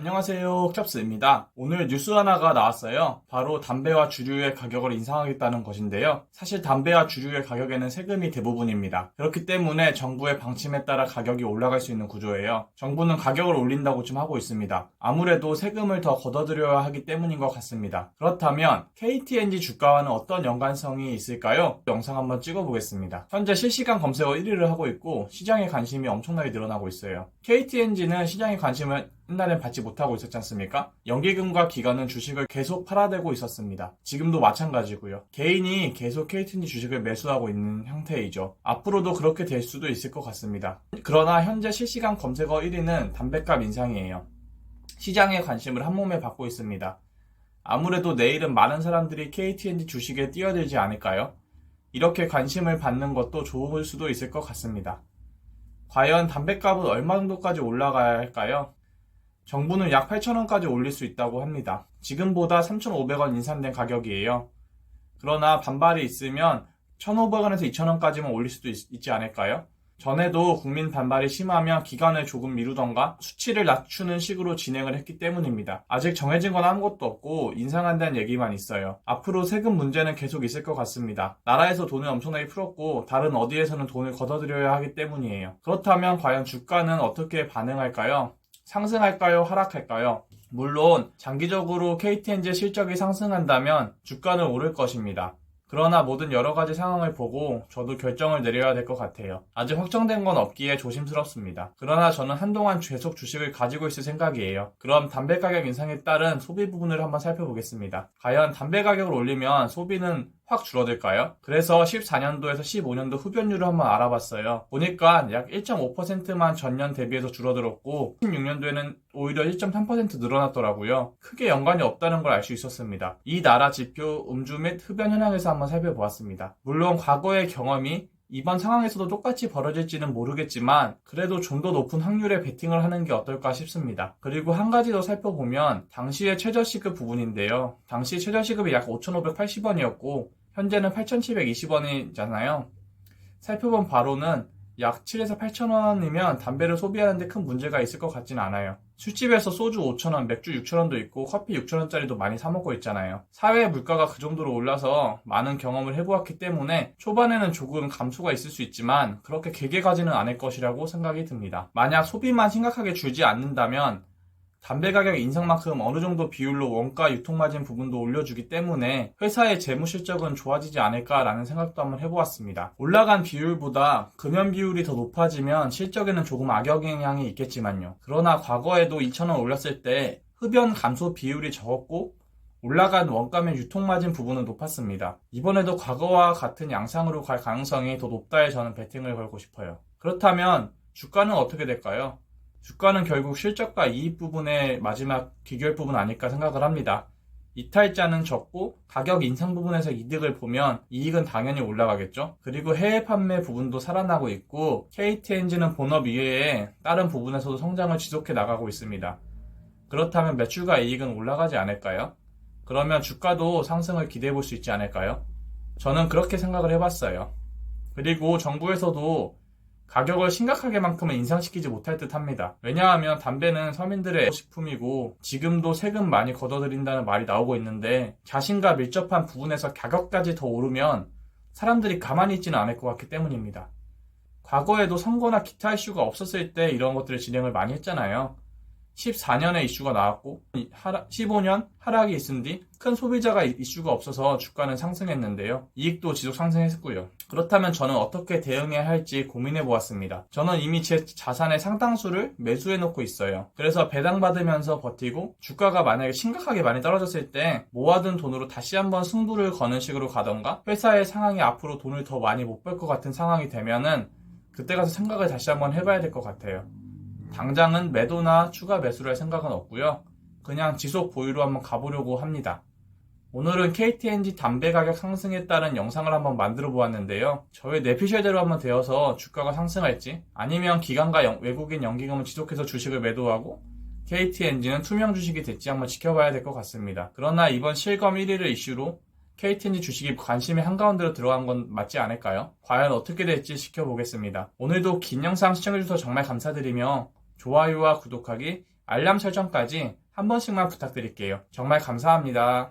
안녕하세요. 캡스입니다. 오늘 뉴스 하나가 나왔어요. 바로 담배와 주류의 가격을 인상하겠다는 것인데요. 사실 담배와 주류의 가격에는 세금이 대부분입니다. 그렇기 때문에 정부의 방침에 따라 가격이 올라갈 수 있는 구조예요. 정부는 가격을 올린다고 좀 하고 있습니다. 아무래도 세금을 더 걷어들여야 하기 때문인 것 같습니다. 그렇다면 KTNG 주가와는 어떤 연관성이 있을까요? 영상 한번 찍어보겠습니다. 현재 실시간 검색어 1위를 하고 있고 시장의 관심이 엄청나게 늘어나고 있어요. KTNG는 시장의 관심을 옛날엔 받지 못하고 있었지 않습니까? 연기금과 기관은 주식을 계속 팔아대고 있었습니다. 지금도 마찬가지고요. 개인이 계속 KTNG 주식을 매수하고 있는 형태이죠. 앞으로도 그렇게 될 수도 있을 것 같습니다. 그러나 현재 실시간 검색어 1위는 담배값 인상이에요. 시장의 관심을 한몸에 받고 있습니다. 아무래도 내일은 많은 사람들이 KTNG 주식에 뛰어들지 않을까요? 이렇게 관심을 받는 것도 좋을 수도 있을 것 같습니다. 과연 담배값은 얼마 정도까지 올라가야 할까요? 정부는 약 8,000원까지 올릴 수 있다고 합니다. 지금보다 3,500원 인상된 가격이에요. 그러나 반발이 있으면 1,500원에서 2,000원까지만 올릴 수도 있, 지 않을까요? 전에도 국민 반발이 심하면 기간을 조금 미루던가 수치를 낮추는 식으로 진행을 했기 때문입니다. 아직 정해진 건 아무것도 없고 인상한다는 얘기만 있어요. 앞으로 세금 문제는 계속 있을 것 같습니다. 나라에서 돈을 엄청나게 풀었고 다른 어디에서는 돈을 걷어들여야 하기 때문이에요. 그렇다면 과연 주가는 어떻게 반응할까요? 상승할까요? 하락할까요? 물론 장기적으로 KTNG의 실적이 상승한다면 주가는 오를 것입니다. 그러나 모든 여러 가지 상황을 보고 저도 결정을 내려야 될 것 같아요. 아직 확정된 건 없기에 조심스럽습니다. 그러나 저는 한동안 계속 주식을 가지고 있을 생각이에요. 그럼 담배 가격 인상에 따른 소비 부분을 한번 살펴보겠습니다. 과연 담배 가격을 올리면 소비는 확 줄어들까요? 그래서 14년도에서 15년도 흡연율을 한번 알아봤어요. 보니까 약 1.5%만 전년 대비해서 줄어들었고 16년도에는 오히려 1.3% 늘어났더라고요. 크게 연관이 없다는 걸 알 수 있었습니다. 이 나라 지표 음주 및 흡연 현황에서 한번 살펴보았습니다. 물론 과거의 경험이 이번 상황에서도 똑같이 벌어질지는 모르겠지만 그래도 좀 더 높은 확률의 베팅을 하는 게 어떨까 싶습니다. 그리고 한 가지 더 살펴보면 당시의 최저시급 부분인데요. 당시 최저시급이 약 5,580원이었고 현재는 8,720원이잖아요. 살펴본 바로는 약 7에서 8,000원이면 담배를 소비하는데 큰 문제가 있을 것 같진 않아요. 술집에서 소주 5,000원, 맥주 6,000원도 있고 커피 6,000원짜리도 많이 사먹고 있잖아요. 사회 물가가 그 정도로 올라서 많은 경험을 해보았기 때문에 초반에는 조금 감소가 있을 수 있지만 그렇게 길게 가지는 않을 것이라고 생각이 듭니다. 만약 소비만 심각하게 줄지 않는다면 담배 가격 인상만큼 어느 정도 비율로 원가 유통마진 부분도 올려주기 때문에 회사의 재무 실적은 좋아지지 않을까라는 생각도 한번 해보았습니다. 올라간 비율보다 금연 비율이 더 높아지면 실적에는 조금 악영향이 있겠지만요. 그러나 과거에도 2,000원 올렸을 때 흡연 감소 비율이 적었고 올라간 원가면 유통마진 부분은 높았습니다. 이번에도 과거와 같은 양상으로 갈 가능성이 더 높다에 저는 베팅을 걸고 싶어요. 그렇다면 주가는 어떻게 될까요? 주가는 결국 실적과 이익 부분의 마지막 기결 부분 아닐까 생각을 합니다. 이탈자는 적고 가격 인상 부분에서 이득을 보면 이익은 당연히 올라가겠죠. 그리고 해외 판매 부분도 살아나고 있고 KTNG는 본업 이외에 다른 부분에서도 성장을 지속해 나가고 있습니다. 그렇다면 매출과 이익은 올라가지 않을까요? 그러면 주가도 상승을 기대해 볼 수 있지 않을까요? 저는 그렇게 생각을 해봤어요. 그리고 정부에서도 가격을 심각하게만큼은 인상시키지 못할 듯 합니다. 왜냐하면 담배는 서민들의 식품이고 지금도 세금 많이 걷어들인다는 말이 나오고 있는데 자신과 밀접한 부분에서 가격까지 더 오르면 사람들이 가만히 있지는 않을 것 같기 때문입니다. 과거에도 선거나 기타 이슈가 없었을 때 이런 것들을 진행을 많이 했잖아요. 14년에 이슈가 나왔고 15년 하락이 있은 뒤 큰 소비자가 이슈가 없어서 주가는 상승했는데요. 이익도 지속 상승했고요. 그렇다면 저는 어떻게 대응해야 할지 고민해 보았습니다. 저는 이미 제 자산의 상당수를 매수해 놓고 있어요. 그래서 배당받으면서 버티고 주가가 만약에 심각하게 많이 떨어졌을 때 모아둔 돈으로 다시 한번 승부를 거는 식으로 가던가 회사의 상황이 앞으로 돈을 더 많이 못 벌 것 같은 상황이 되면은 그때 가서 생각을 다시 한번 해봐야 될 것 같아요. 당장은 매도나 추가 매수를 할 생각은 없고요. 그냥 지속 보유로 한번 가보려고 합니다. 오늘은 KTNG 담배 가격 상승에 따른 영상을 한번 만들어 보았는데요. 저의 내피셜대로 한번 되어서 주가가 상승할지 아니면 기관과 영, 외국인 연기금을 지속해서 주식을 매도하고 KTNG는 투명 주식이 될지 한번 지켜봐야 될 것 같습니다. 그러나 이번 실검 1위를 이슈로 KTNG 주식이 관심의 한가운데로 들어간 건 맞지 않을까요? 과연 어떻게 될지 지켜보겠습니다. 오늘도 긴 영상 시청해주셔서 정말 감사드리며 좋아요와 구독하기, 알람 설정까지 한 번씩만 부탁드릴게요. 정말 감사합니다.